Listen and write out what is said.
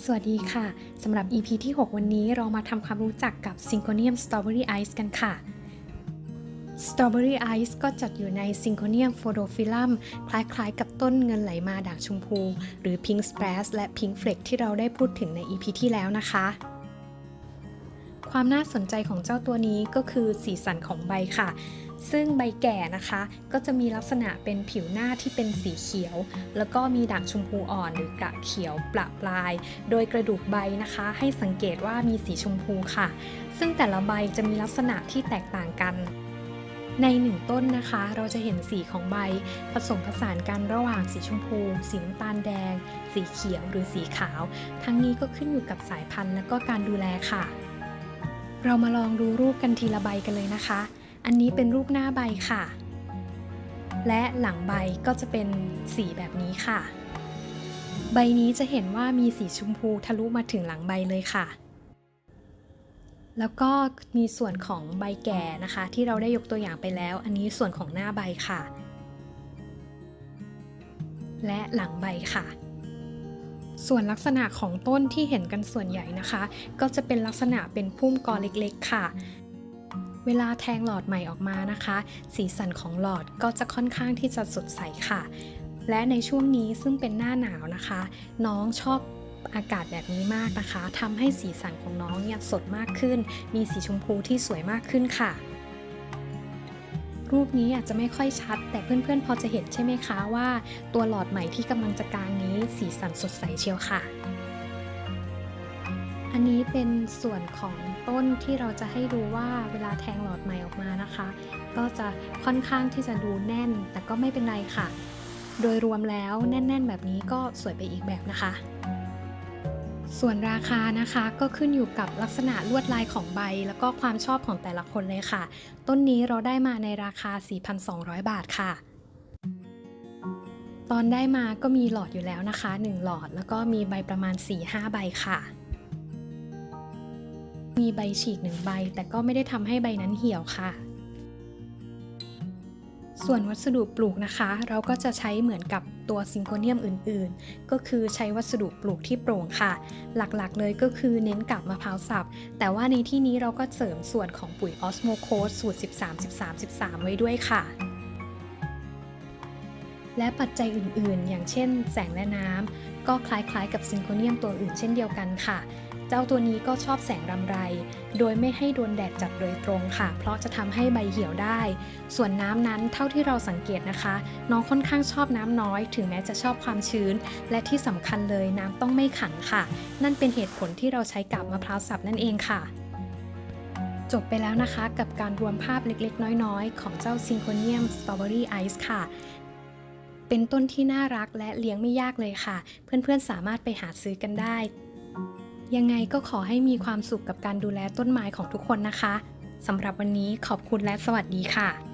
สวัสดีค่ะ สำหรับ EP ที่ 6 วันนี้เรามาทำความรู้จักกับ Synconium Strawberry Ice กันค่ะ Strawberry Ice ก็จัดอยู่ใน Synconium Photophyllum คล้ายๆ กับต้นเงินไหลมาด่างชมพู หรือ Pink Spraz และ Pink Fleck ที่เราได้พูดถึงใน EP ที่แล้วนะคะ ความน่าสนใจของเจ้าตัวนี้ก็คือสีสันของใบค่ะ ซึ่งใบแก่นะคะ ก็จะมีลักษณะเป็นผิวหน้าที่เป็นสีเขียว แล้วก็มีด่างชมพูอ่อนหรือกระเขียวประปลาย โดยกระดูกใบนะคะ ให้สังเกตว่ามีสีชมพูค่ะ ซึ่งแต่ละใบจะมีลักษณะที่แตกต่างกันในหนึ่งต้นนะคะ เราจะเห็นสีของใบ ผสมผสานกันระหว่างสีชมพู สีน้ำตาลแดง สีเขียวหรือสีขาว ทั้งนี้ก็ขึ้นอยู่กับสายพันธุ์และก็การดูแลค่ะ เรามาลองดูรูปกันทีละใบกันเลยนะคะ อันนี้เป็นรูปหน้าใบค่ะ และหลังใบก็จะเป็นสีแบบนี้ค่ะ ใบนี้จะเห็นว่ามีสีชมพูทะลุมาถึงหลังใบเลยค่ะ แล้วก็มีส่วนของใบแก่นะคะ ที่เราได้ยกตัวอย่างไปแล้ว อันนี้ส่วนของหน้าใบค่ะ และหลังใบค่ะส่วนลักษณะของต้นที่เห็นกันส่วนใหญ่นะคะ ก็จะเป็นลักษณะเป็นพุ่มกอเล็กๆ ค่ะ เวลาแทงหลอดใหม่ออกมานะคะ สีสันของหลอดก็จะค่อนข้างที่จะสดใสค่ะ และในช่วงนี้ซึ่งเป็นหน้าหนาวนะคะ น้องชอบอากาศแบบนี้มากนะคะทำให้สีสันของน้องเนี่ยสดมากขึ้น มีสีชมพูที่สวยมากขึ้นค่ะ รูปนี้อาจจะไม่ค่อยชัด แต่เพื่อนๆ พอจะเห็นใช่ไหมคะว่า ตัวหลอดใหม่ที่กำลังจะกลางนี้สีสันสดใสเชียวค่ะ อันนี้เป็นส่วนของต้นที่เราจะให้ดูว่าเวลาแทงหลอดใหม่ออกมานะคะ ก็จะค่อนข้างที่จะดูแน่น แต่ก็ไม่เป็นไรค่ะ โดยรวมแล้วแน่น ๆ แบบนี้ก็สวยไปอีกแบบนะคะ ส่วนราคานะคะก็ขึ้นอยู่กับลักษณะลวดลายของใบ แล้วก็ความชอบของแต่ละคนเลยค่ะ ต้นนี้เราได้มาในราคา 4,200 บาทค่ะตอนได้มาก็มีหลอดอยู่แล้วนะคะ 1 หลอดแล้วก็มีใบประมาณ 4-5 ใบค่ะ มีใบฉีกหนึ่งใบ แต่ก็ไม่ได้ทำให้ใบนั้นเหี่ยวค่ะ ส่วนวัสดุปลูกนะคะ เราก็จะใช้เหมือนกับตัวซิงโกเนียมอื่นๆ ก็คือใช้วัสดุปลูกที่โปร่งค่ะ หลักๆเลยก็คือเน้นกับมะพร้าวสับ แต่ว่าในที่นี้เราก็เสริมส่วนของปุ๋ยออสโมโคสสูตร 13 13 13 ไว้ด้วยค่ะและปัจจัยอื่น ๆ อย่างเช่น แสงและน้ำ ก็คล้าย ๆ กับซิงโกเนียมตัวอื่นเช่นเดียวกันค่ะ เจ้าตัวนี้ก็ชอบแสงรำไร โดยไม่ให้โดนแดดจัดโดยตรงค่ะ เพราะจะทำให้ใบเหี่ยวได้ ส่วนน้ำนั้นเท่าที่เราสังเกตนะคะ น้องค่อนข้างชอบน้ำน้อย ถึงแม้จะชอบความชื้น และที่สำคัญเลยน้ำต้องไม่ขังค่ะ นั่นเป็นเหตุผลที่เราใช้กับมะพร้าวสับนั่นเองค่ะจบไปแล้วนะคะกับการรวมภาพเล็กๆ น้อยๆ ของเจ้า Synconium Strawberry Ice ค่ะ เป็นต้นที่น่ารักและเลี้ยงไม่ยากเลยค่ะ เพื่อนๆสามารถไปหาซื้อกันได้ ยังไงก็ขอให้มีความสุขกับการดูแลต้นไม้ของทุกคนนะคะสำหรับวันนี้ขอบคุณและสวัสดีค่ะ